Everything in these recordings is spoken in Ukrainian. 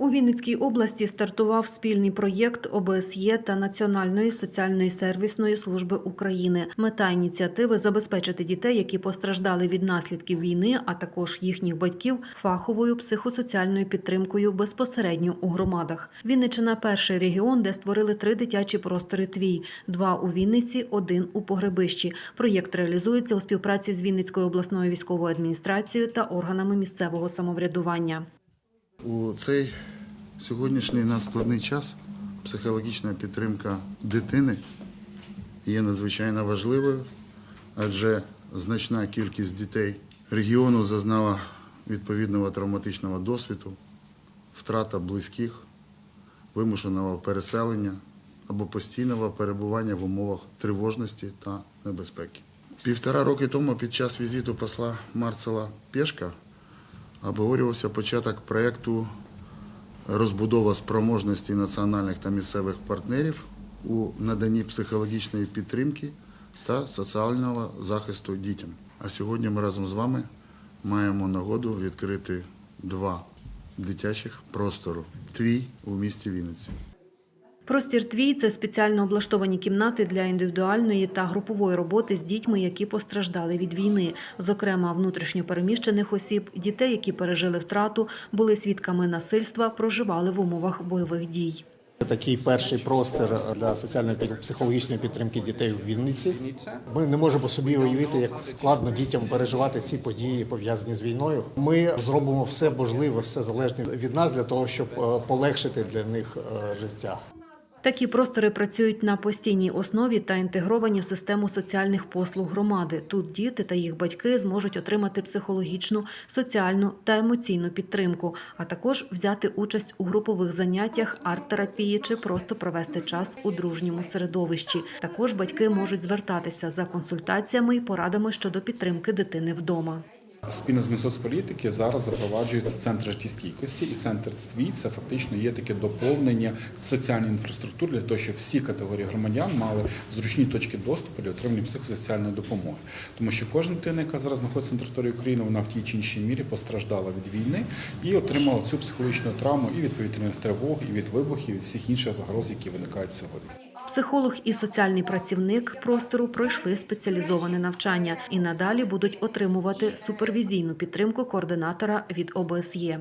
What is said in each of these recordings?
У Вінницькій області стартував спільний проєкт ОБСЄ та Національної соціальної сервісної служби України. Мета ініціативи забезпечити дітей, які постраждали від наслідків війни, а також їхніх батьків, фаховою психосоціальною підтримкою безпосередньо у громадах. Вінничина перший регіон, де створили три дитячі простори твій: два у Вінниці, один у Погребищі. Проєкт реалізується у співпраці з Вінницькою обласною військовою адміністрацією та органами місцевого самоврядування. У цей сьогоднішній надскладний час психологічна підтримка дитини є надзвичайно важливою, адже значна кількість дітей регіону зазнала відповідного травматичного досвіду, втрата близьких, вимушеного переселення або постійного перебування в умовах тривожності та небезпеки. Півтора роки тому під час візиту посла Марцела Пєшка обговорювався початок проєкту розбудова спроможності національних та місцевих партнерів у наданні психологічної підтримки та соціального захисту дітям. А сьогодні ми разом з вами маємо нагоду відкрити два дитячих простору. Твій у місті Вінниці. Простір твій це спеціально облаштовані кімнати для індивідуальної та групової роботи з дітьми, які постраждали від війни, зокрема внутрішньо переміщених осіб, дітей, які пережили втрату, були свідками насильства, проживали в умовах бойових дій. Такий перший простір для соціальної психологічної підтримки дітей в Вінниці. Ми не можемо собі уявити, як складно дітям переживати ці події пов'язані з війною. Ми зробимо все можливе, все залежне від нас для того, щоб е, полегшити для них е, життя. Такі простори працюють на постійній основі та інтегровані в систему соціальних послуг громади. Тут діти та їх батьки зможуть отримати психологічну, соціальну та емоційну підтримку, а також взяти участь у групових заняттях, арт-терапії чи просто провести час у дружньому середовищі. Також батьки можуть звертатися за консультаціями і порадами щодо підтримки дитини вдома. Спільно з Мінсоцполітики зараз запроваджується центр життєстійкості, і центр ствій це фактично є таке доповнення соціальної інфраструктури для того, щоб всі категорії громадян мали зручні точки доступу для отримання психосоціальної допомоги. Тому що кожна дитина, яка зараз знаходиться на території України, вона в тій чи іншій мірі постраждала від війни і отримала цю психологічну травму і від повітряних тривог, і від вибухів, і від всіх інших загроз, які виникають сьогодні. Психолог і соціальний працівник простору пройшли спеціалізоване навчання і надалі будуть отримувати супервізійну підтримку координатора від ОБСЄ.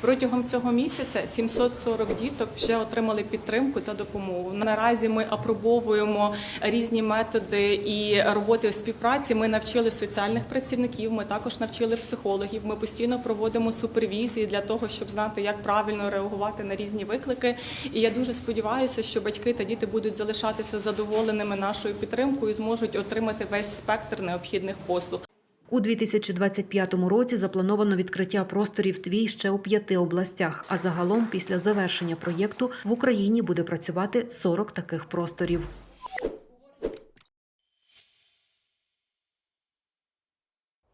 Протягом цього місяця 740 діток вже отримали підтримку та допомогу. Наразі ми апробовуємо різні методи і роботи у співпраці. Ми навчили соціальних працівників, ми також навчили психологів. Ми постійно проводимо супервізії для того, щоб знати, як правильно реагувати на різні виклики. І я дуже сподіваюся, що батьки та діти будуть залишатися задоволеними нашою підтримкою, і зможуть отримати весь спектр необхідних послуг. У 2025 році заплановано відкриття просторів твій ще у п'яти областях. А загалом, після завершення проєкту, в Україні буде працювати 40 таких просторів.